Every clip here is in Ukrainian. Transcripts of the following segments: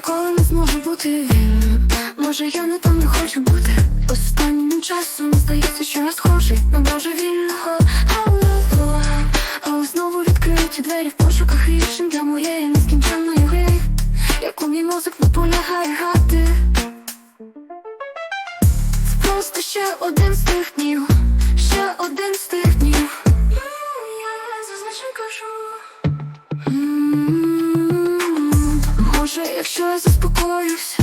ніколи не зможу бути. Вільним Може я не там не хочу бути. Останнім часом здається, що я схожий на божевільного. Але, але знову відкриті двері в пошуках рішень для моєї нескінченної гри Яку мій мозок не полягає грати просто ще один з тих днів Ще один з тих днів. Я зазвичай кажу заспокоюсь,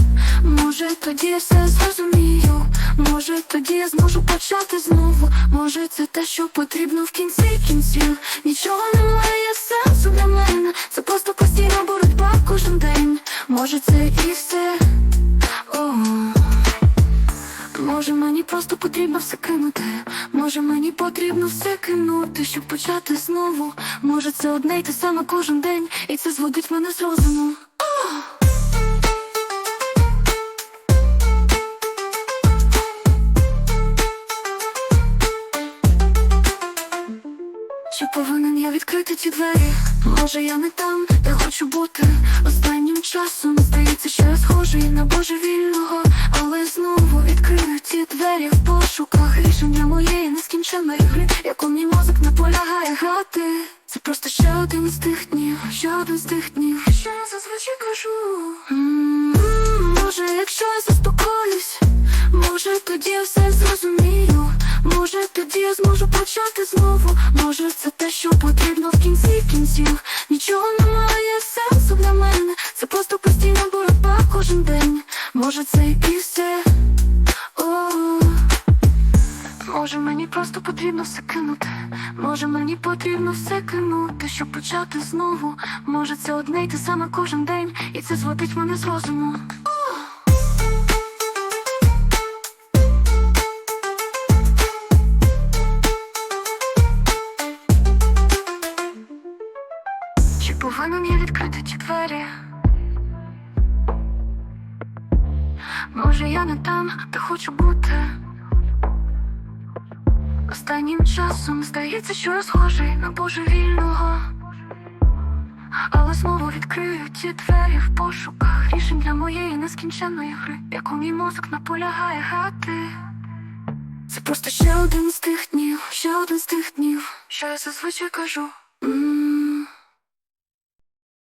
може тоді я все зрозумію, може тоді я зможу почати знову. Може, це те, що потрібно в кінці кінців. Нічого немає сенсу для мене. Це просто постійна боротьба кожен день. Може, це і все. Може мені просто потрібно все кинути, може мені потрібно все кинути, щоб почати знову. Може це одне й те саме кожен день, і це зводить мене з розуму. Чи повинен я відкрити ці двері? Може я не там, де хочу бути? Останнім часом здається, що я схожий на божевільного. Але знову відкрию ці двері в пошуках. Рішення моєї нескінченної гри Яку мій мозок не полягає грати. Це просто ще один з тих днів, ще один з тих днів. Що я зазвичай кажу? М, Може, якщо я заспокоюсь Може тоді я все зрозумію Може тоді я зможу почати знову. Може це те, що потрібно в кінці кінців. Нічого немає сенсу для мене. Це просто постійна боротьба кожен день. Може це і все? Може мені просто потрібно все кинути. Може мені потрібно все кинути, щоб почати знову. Може це одне й те саме кожен день І це зводить мене з розуму повинен я відкрити ті двері? Може я не там, де хочу бути. Останнім часом здається, що я схожий на божевільного. Але знову відкрию ті двері в пошуках рішень для моєї нескінченної гри, яку мій мозок наполягає грати. Це просто ще один з тих днів, ще один з тих днів, що я зазвичай кажу.